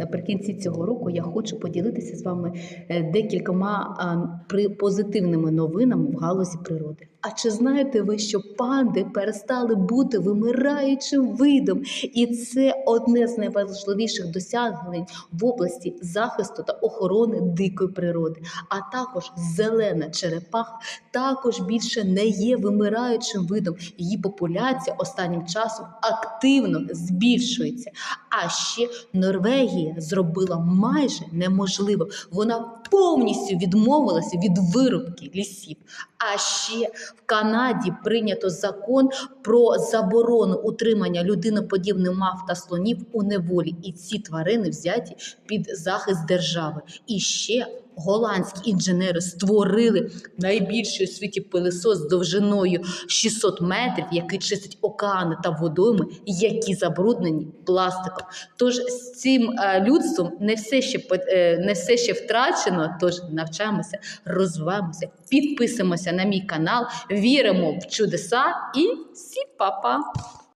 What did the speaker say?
Наприкінці цього року я хочу поділитися з вами е, декількома позитивними новинами в галузі природи. А чи знаєте ви, що панди перестали бути вимираючим видом? І це одне з найважливіших досягнень в області захисту та охорони дикої природи. А також зелена черепаха також більше не є вимираючим видом. Її популяція останнім часом активно збільшується. А ще Норвегія зробила майже неможливо. Вона повністю відмовилася від вирубки лісів. А ще в Канаді прийнято закон про заборону утримання людиноподібних мав та слонів у неволі, і ці тварини взяті під захист держави. І ще голландські інженери створили найбільший у світі пилисос з довжиною 600 метрів, який чистить океани та водойми, які забруднені пластиком. Тож з цим е, людством не все ще е, не все ще втрачено. Тож навчаємося, розвиваємося, підписуємося на мій канал, віримо в чудеса і всі па-па!